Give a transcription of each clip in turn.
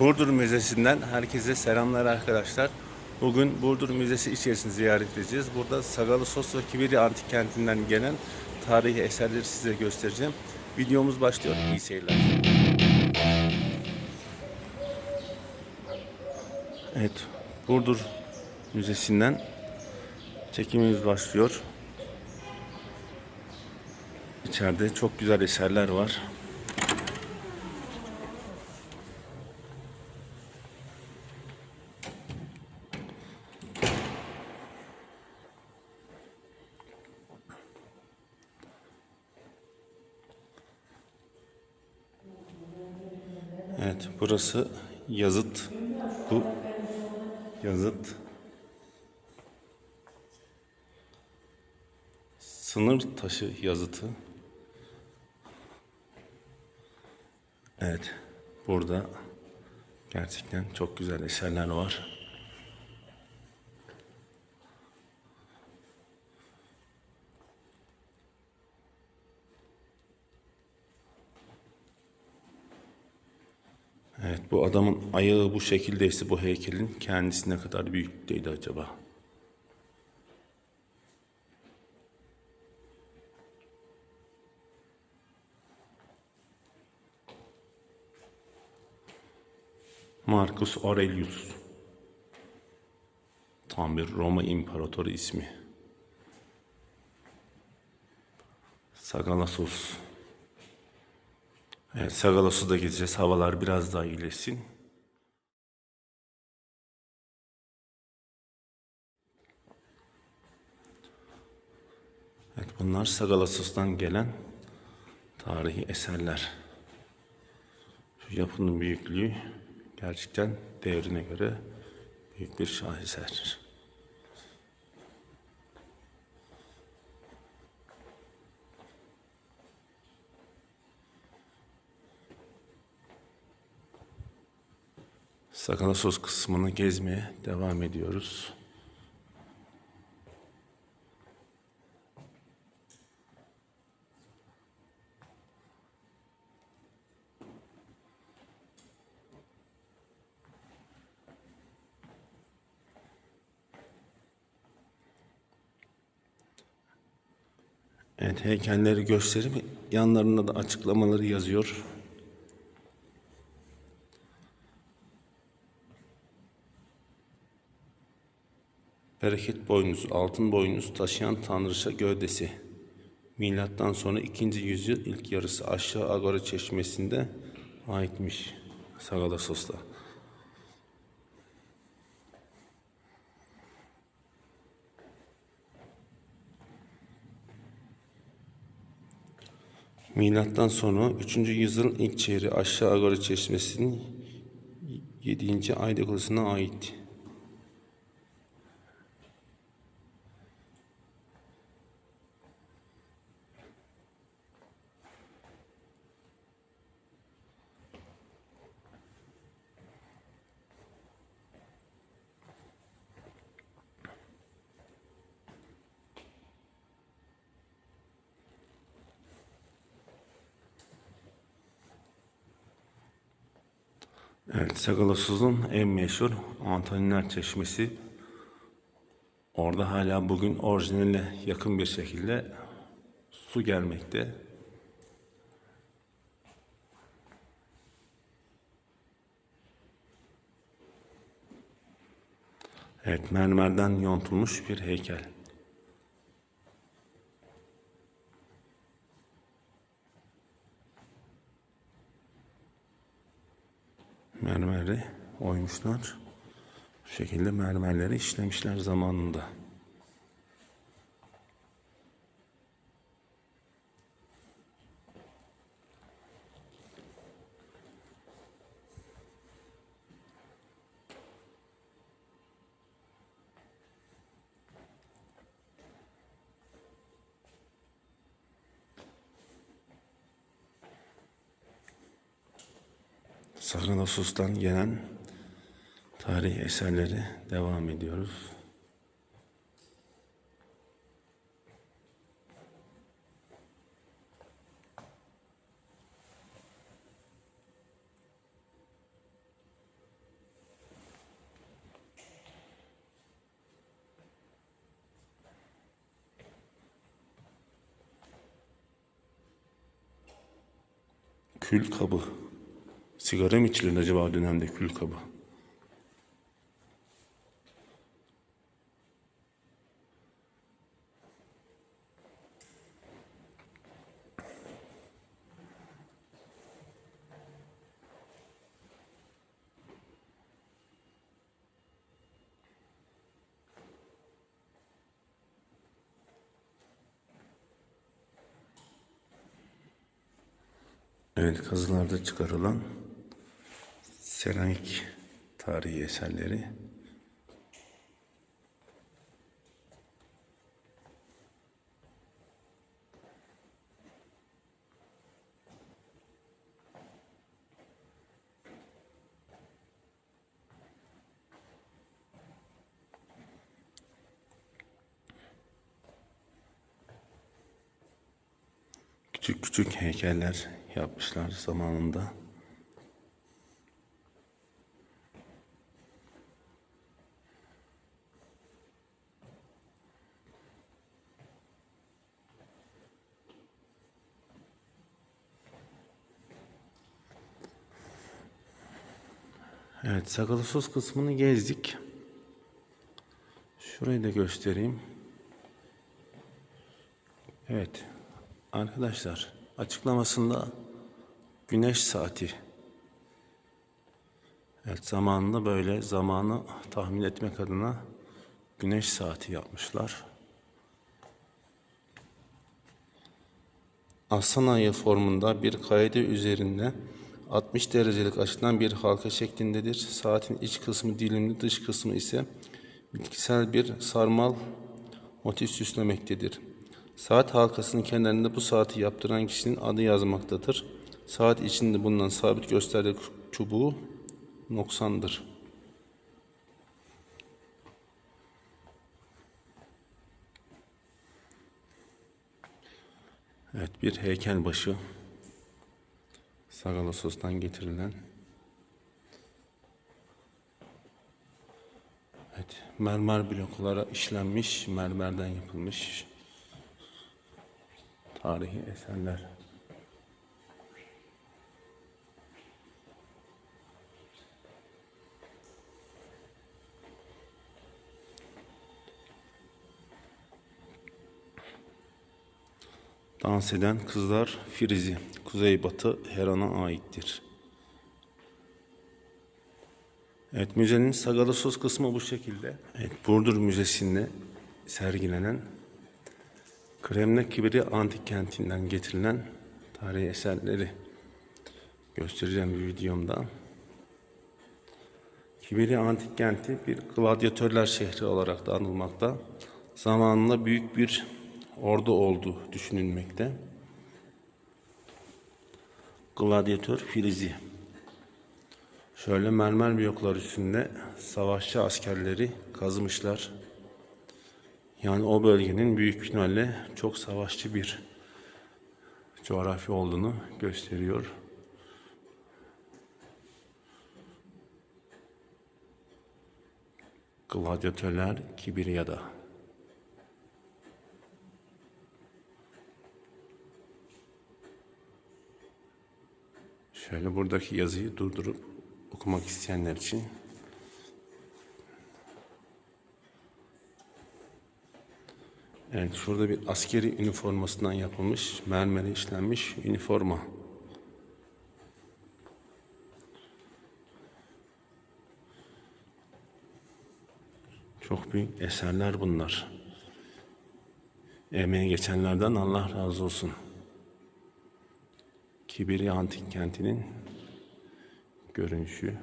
Burdur Müzesi'nden herkese selamlar arkadaşlar. Bugün Burdur Müzesi içerisini ziyaret edeceğiz. Burada Sagalı Sos ve Kibiri Antik Kenti'nden gelen tarihi eserleri size göstereceğim. Videomuz başlıyor. İyi seyirler. Evet, Burdur Müzesi'nden çekimimiz başlıyor. İçeride çok güzel eserler var. Burası yazıt. Bu yazıt. Sınır taşı yazıtı. Evet, burada gerçekten çok güzel eserler var. Evet, bu adamın ayağı bu şekildeyse bu heykelin kendisi ne kadar büyüklükteydi acaba? Marcus Aurelius. Tam bir Roma İmparatoru ismi. Sagalassos. Evet, Sagalassos'a da gideceğiz. Havalar biraz daha iyileşsin. Evet, bunlar Sagalassos'tan gelen tarihi eserler. Şu yapının büyüklüğü gerçekten devrine göre büyük bir şaheserdir. Sakalassos kısmını gezmeye devam ediyoruz. Evet heykelleri gösterip yanlarında da açıklamaları yazıyor. Bereket boynuzu, altın boynuz taşıyan tanrıça gövdesi. Milattan sonra 2. yüzyıl ilk yarısı aşağı Agora çeşmesinde aitmiş Sagalassos'ta. Milattan sonra 3. yüzyılın ilk çeyreği aşağı Agora çeşmesinin 7. ayda kulesine ait. Evet, Sagalassos'un en meşhur Antoniner Çeşmesi. Orada hala bugün orijinaline yakın bir şekilde su gelmekte. Evet, mermerden yontulmuş bir heykel. Mermeri oymuşlar. Bu şekilde mermerleri işlemişler zamanında. Sahranossus'tan gelen tarih eserleri devam ediyoruz. Kül kabı Sigara mı içilir acaba o dönemde kül kabı? Evet kazılarda çıkarılan seramik tarihi eserleri. Küçük küçük heykeller yapmışlar zamanında. Evet, sakalı sos kısmını gezdik. Şurayı da göstereyim. Evet. Arkadaşlar açıklamasında güneş saati. Evet zamanında böyle zamanı tahmin etmek adına güneş saati yapmışlar. Aslan ayı formunda bir kaide üzerinde 60 derecelik açıdan bir halka şeklindedir. Saatin iç kısmı dilimli, dış kısmı ise bitkisel bir sarmal motif süslemektedir. Saat halkasının kenarında bu saati yaptıran kişinin adı yazmaktadır. Saat içinde bulunan sabit gösterge çubuğu noksandır. Evet bir heykel başı Sagalasos'tan getirilen Evet mermer bloklara işlenmiş mermerden yapılmış tarihi eserler. Dans eden kızlar Frizi, Kuzeybatı Heran'a aittir. Evet, müzenin Sagalassos kısmı bu şekilde. Evet, Burdur Müzesi'nde sergilenen Kremne Kibiri Antik Kenti'nden getirilen tarihi eserleri göstereceğim bir videomda. Kibiri Antik Kenti bir gladyatörler şehri olarak da anılmakta. Zamanında büyük bir ordu olduğu düşünülmekte. Gladyatör Filizi. Şöyle mermer bloklar üstünde savaşçı askerleri kazımışlar. Yani o bölgenin büyük ihtimalle çok savaşçı bir coğrafya olduğunu gösteriyor. Gladyatörler Kibirya'da. Şöyle buradaki yazıyı durdurup okumak isteyenler için Evet şurada bir askeri üniformasından yapılmış mermere işlenmiş üniforma. Çok büyük eserler bunlar. Emeğe geçenlerden Allah razı olsun. Kibiri Antik Kenti'nin görünüşü.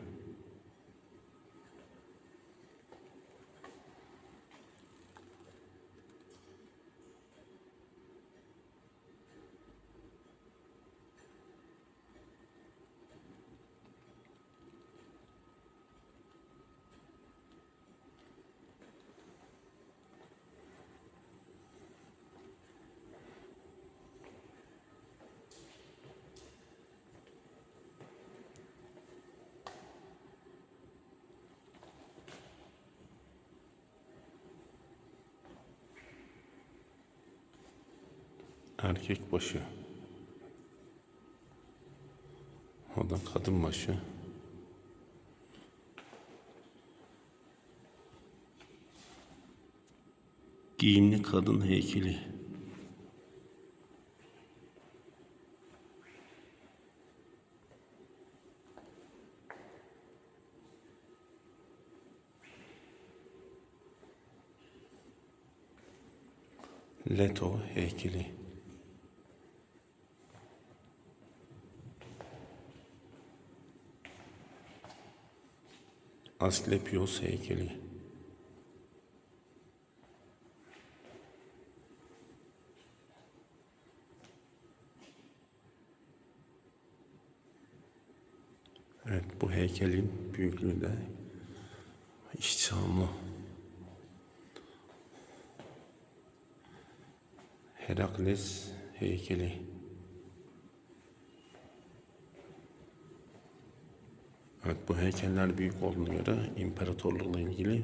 Erkek başı. O da kadın başı. Giyimli kadın heykeli. Leto heykeli. Asklepios heykeli. Evet bu heykelin büyüklüğü de iştahımlı. Herakles heykeli. Evet bu heykeller büyük olduğuna göre imparatorlukla ilgili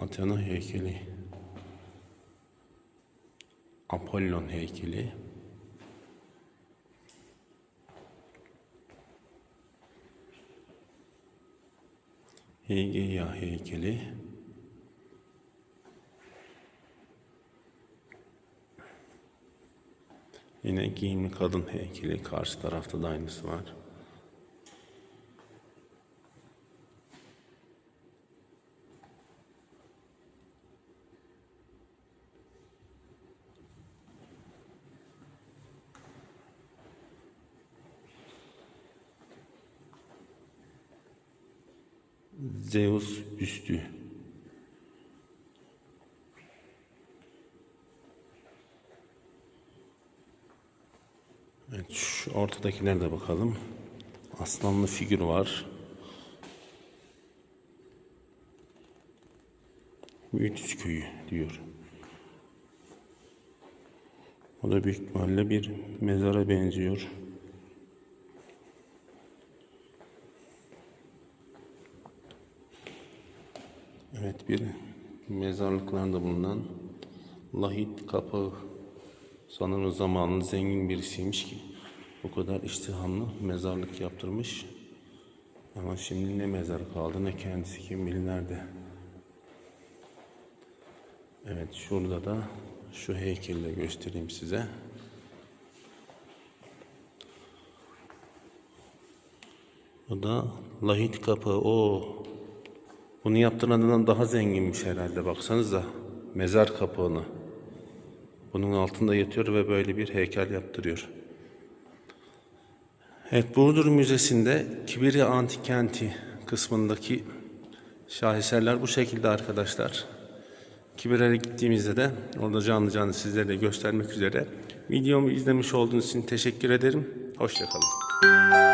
Athena heykeli. Apollon heykeli. Hegeia heykeli. Yine giyimli kadın heykeli. Karşı tarafta da aynısı var. Zeus büstü. Evet, şu ortadakilere de bakalım. Aslanlı figür var. Büyütüz köyü diyor. O da büyük ihtimalle bir mezara benziyor. Evet bir mezarlıklarda bulunan lahit kapağı sanırım zamanın zengin birisiymiş ki bu kadar iştihamlı mezarlık yaptırmış. Ama şimdi ne mezar kaldı ne kendisi kim bilir nerede. Evet şurada da şu heykelle göstereyim size. O da lahit kapağı. O bunu yaptırandan daha zenginmiş herhalde baksanıza. Mezar kapağını. Bunun altında yatıyor ve böyle bir heykel yaptırıyor. Evet Burdur Müzesi'nde Kibirya Antik Kenti kısmındaki şaheserler bu şekilde arkadaşlar. Kibir'e gittiğimizde de orada canlı canlı sizlere de göstermek üzere. Videomu izlemiş olduğunuz için teşekkür ederim. Hoşçakalın.